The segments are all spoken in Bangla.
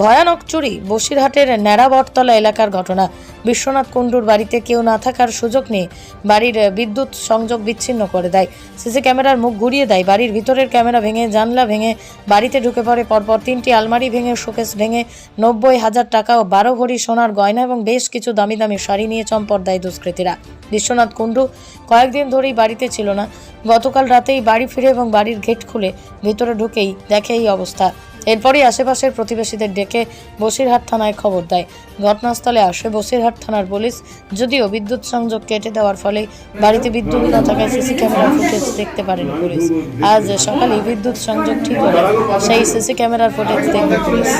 ভয়ানক চুরি, বসিরহাটের ন্যাড়াবটতলা এলাকার ঘটনা। বিশ্বনাথ কুণ্ডুর বাড়িতে কেউ না থাকার সুযোগ নিয়ে বাড়ির বিদ্যুৎ সংযোগ বিচ্ছিন্ন করে দেয়। সিসি ক্যামেরার মুখ ঘুরিয়ে দেয়। বাড়ির ভিতরের ক্যামেরা ভেঙে, জানলা ভেঙে, বাড়িতে ঢুকে পড়ে পরপর তিনটি আলমারি ভেঙে, শোকেস ভেঙে, নব্বই হাজার টাকা ও বারো ভরি সোনার গয়না এবং বেশ কিছু দামি দামি শাড়ি নিয়ে চম্পট দেয় দুষ্কৃতীরা। বিশ্বনাথ কুণ্ডু কয়েকদিন ধরেই বাড়িতে ছিল না। গতকাল রাতেই বাড়ি ফিরে এবং বাড়ির গেট খুলে ভিতরে ঢুকেই দেখে এই অবস্থা। এরপরই আশেপাশের প্রতিবেশীদের ডেকে বসিরহাট থানায় খবর দেয়। ঘটনাস্থলে আসে বসিরহাট থানার পুলিশ। যদিও বিদ্যুৎ সংযোগ কেটে দেওয়ার ফলে বাড়িতে বিদ্যুৎ না থাকায় সিসি ক্যামেরার ফুটেজ দেখতে পারেন পুলিশ। আজ সকালে বিদ্যুৎ সংযোগ ঠিক হলে সেই সিসি ক্যামেরার ফুটেজ দেখবে পুলিশ।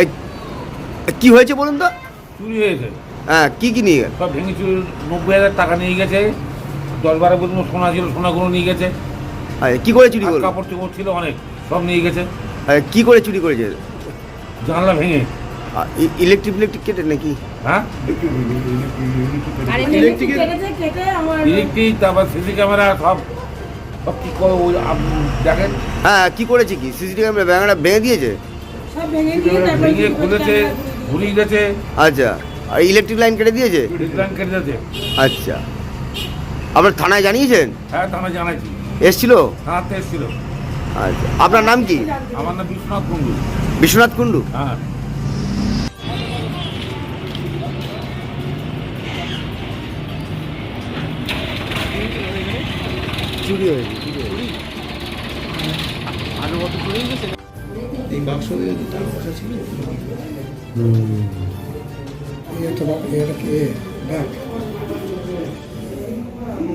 এই কি হয়েছে বলুন তো? চুরি হয়েছে। হ্যাঁ কি কি নিয়ে গেল? সব ভেঙে চুরি নব্বই হাজার টাকা নিয়ে গেছে। দশ বারো বছর সোনা ছিল সোনাগুলো নিয়ে গেছে। কি করে চুরি করল? কাপড় চোপড় ছিল অনেক সব নিয়ে গেছে। আচ্ছা, কি করে চুরি করেছে? জানলা ভেঙে। ইলেকট্রিক ইলেকট্রিক কেটে নাকি? হ্যাঁ? ইলেকট্রিক তারপর সিসি ক্যামেরা সব সব কি করে ওই আপ- দেখেন। হ্যাঁ কি করেছে কি? সিসিটিভি ক্যামেরা ব্যাঙাটা ভেঙে দিয়েছে? ভেঙে খুলেছে ঘুরিয়ে গেছে। আচ্ছা আর ইলেকট্রিক লাইন কেটে দিয়েছে? ডিসলাইন কেটে দিয়েছে। আচ্ছা। আপনার থানায় জানিয়েছেন? হ্যাঁ থানা জানাইছি। এসছিল? এসেছিল। আচ্ছা আপনার নাম কি? আমার নাম বিশ্বনাথ কুণ্ডু। বিশ্বনাথ কুণ্ডু? হ্যাঁ। চুরি হয়েছে এই বাক্স দিয়ে যে টাকা পয়সা ছিল? এটা বা- এটা কি? ব্যাগ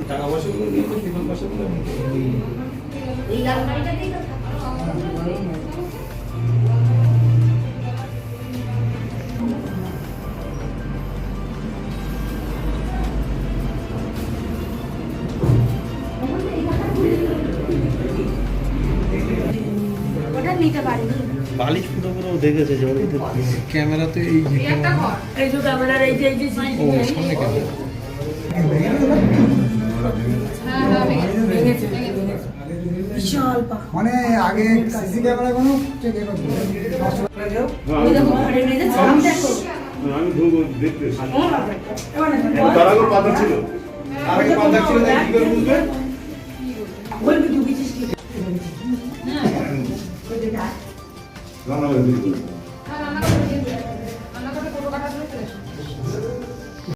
টাকা পয়সাগুলো নিয়ে তো টিফিন পয়সাগুলো ওটা নিতে পারিনি। বালিশ পুরো পুরো দেখেছে যে ওর ক্যামেরাতে এই যে ক্যামেরা। এই যে ক্যামেরার এই যে এই যে মানে আগে সিসি ক্যামেরা কোনো তার ছিল আর আগে পাতা ছিল